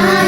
I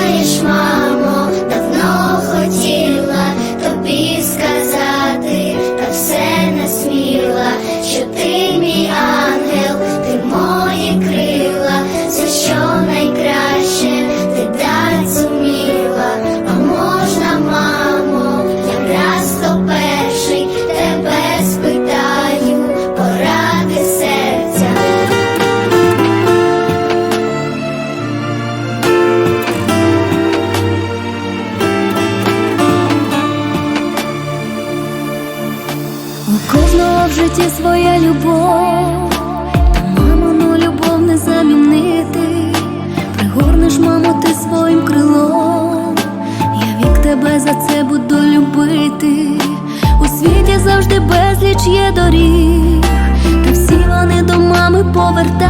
світі своя любов, та мамину любов не замінити, пригорнеш, маму, ти своїм крилом, я вік тебе за це буду любити, у світі завжди безліч є доріг, та всі вони до мами поверта.